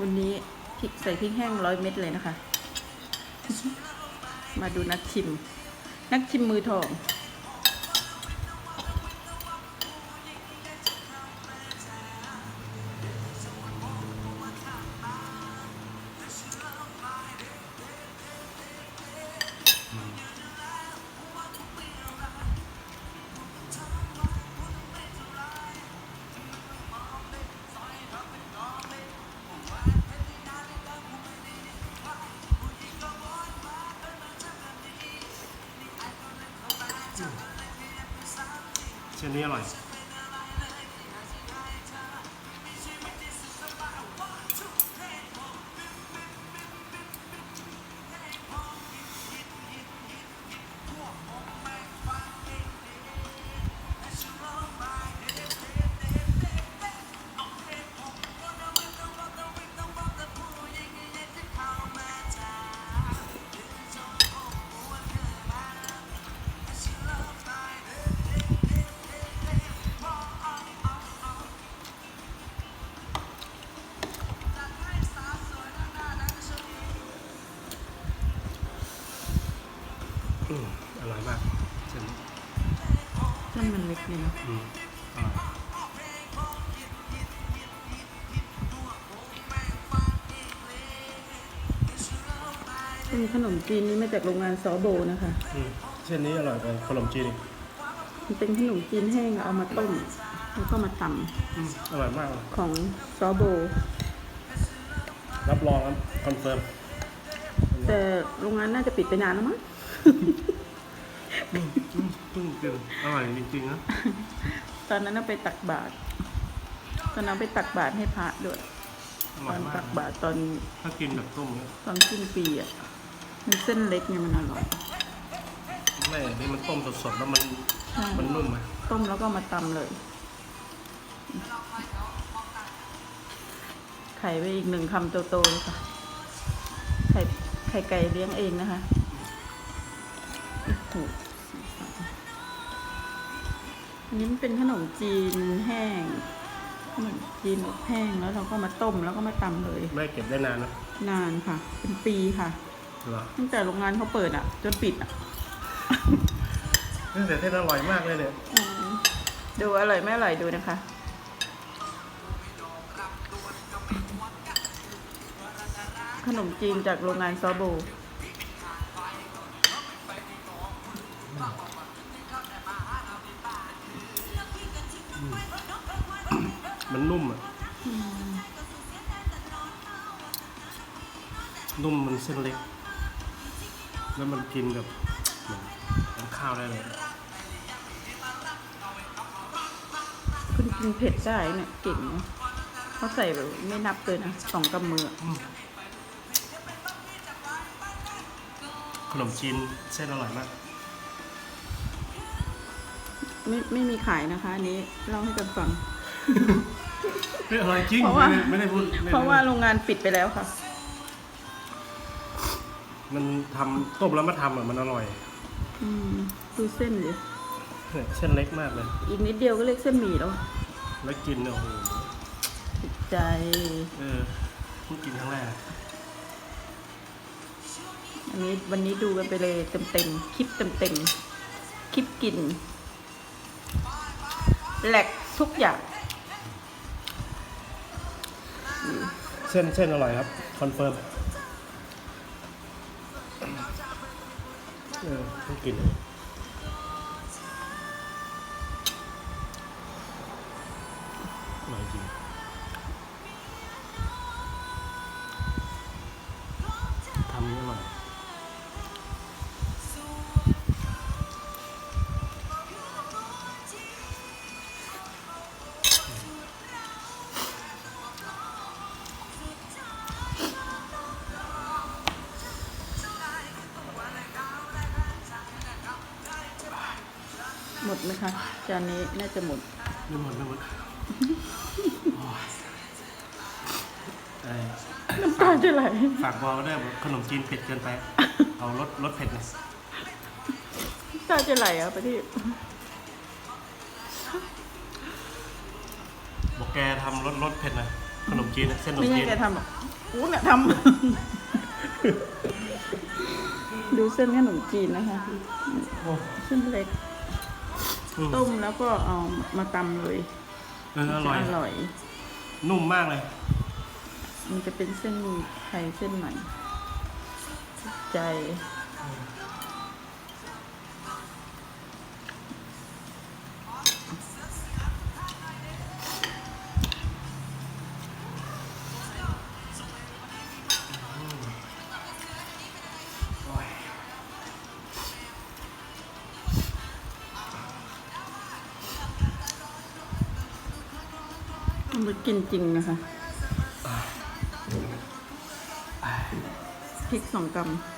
วันนี้พริกใส่พริกแห้งร้อยเม็ดเลยนะคะ มาดูนักชิม นักชิมมือทอง เช่นนี้อร่อย อืมอร่อยมากเช่นเส้นมันเล็กเลยเนาะอืมอร่อยเป็นขนมจีนนี้มาจากโรงงานซอโบนะคะ อืมเช่นนี้อร่อยกว่าขนมจีนอีกมันเป็นขนมจีนแห้งเอามาต้ม แล้วก็มาตอืมอร่อยมากเลยำของซอโบ รับรองครับคอนเฟิร์มแต่โรงงานน่าจะปิดไปนานแล้วมั้ง อืมอืมอืมกินอร่อยจริงๆนะตอนนั้นเราไปตักบาตรตอนนั้นไปตักบาตรให้พระด้วยอตร่ออยนมาตักบาตรตอนถ้ากินแบบต้มเนี่ยตอนสิ้นปีอะมันเส้นเล็กเนี่ยมันอร่อย ไม่นี่มันต้มสดๆแล้วมันใช่ มันนุ่มไหมต้มแล้วก็มาตำเลย ไข่ไปอีกหนึ่งคำโตๆเลยค่ะ ไข่ไข่ไก่เลี้ยงเองนะคะ โอ้โหสีสันอันนี้มันเป็นขนมจีนแห้งขนมจีนอบแห้งแล้วเราก็มาต้มแล้วก็มาตำเลย ไม่เก็บได้นานนะนานค่ะ เป็นปีค่ะเหรอตั้งแต่โรงงานเขาเปิดอะ จนปิดอะเฮ้ยแต่เส้นอร่อยมากเลยเนี่ยอืมดูอร่อยไม่อร่อยดูนะคะ ขนมจีนจากโรงงานซอโบ มันนุ่มอะนุ่มมันเส้นเล็ก แล้วมันกินกับเหมือนกับข้าวได้เลย คุณกินเผ็ดได้เนี่ยเก่งเนอะเขาใส่แบบไม่นับเลยนะสองกำมืออะขนมจีนเส้นอร่อยมาก ไม่ไม่มีขายนะคะ อันนี้เล่าให้กันฟัง เฮ้ยอร่อยจริงเพราะว่า ไม่ได้ไม่ได้พูดไม่ได้เพราะว่าโรงงานปิดไปแล้วค่ะ มันทำต้มแล้วมาทำอะมันอร่อยอืมดูเส้นดิเนี่ยเส้นเล็กมากเลย อีกนิดเดียวก็เรียกเส้นหมี่แล้วอะแล้วกินเนี่ยโอ้โหติดใจ เออเพิ่งกินครั้งแรกอันนี้วันนี้ดูกันไปเลยเต็มเต็มๆคลิปเต็มเต็มๆคลิปกินแหลกทุกอย่าง เส้นเส้นอร่อยครับ คอนเฟิร์มเออเพิ่งกินอร่อยจริง หมดไหมคะจานนี้น่าจะหมดไม่หมดไม่หมดโอ้ยเอ้ยน้ำตาจะไหลฝากบอกด้วยบอกขนมจีนเผ็ดเกินไป เอารสรสเผ็ดหนะน้ำตาจะไหลอะประทีปบอกแกทำรสรสเผ็ดหนะขนมจีนนะเส้นขนมไม่ใช่จีนแกทำหรอกอู้เนี่ยทำ ดูเส้นขนมจีนนะคะ โอ้ เส้นเล็กอืม ต้มแล้วก็เอามาตำเลยเอออร่อย จะอร่อย นุ่มมากเลย มันจะเป็นเส้นไทยเส้นใหม่ใจ มันไปกินจริงนะคะพริกสองกำ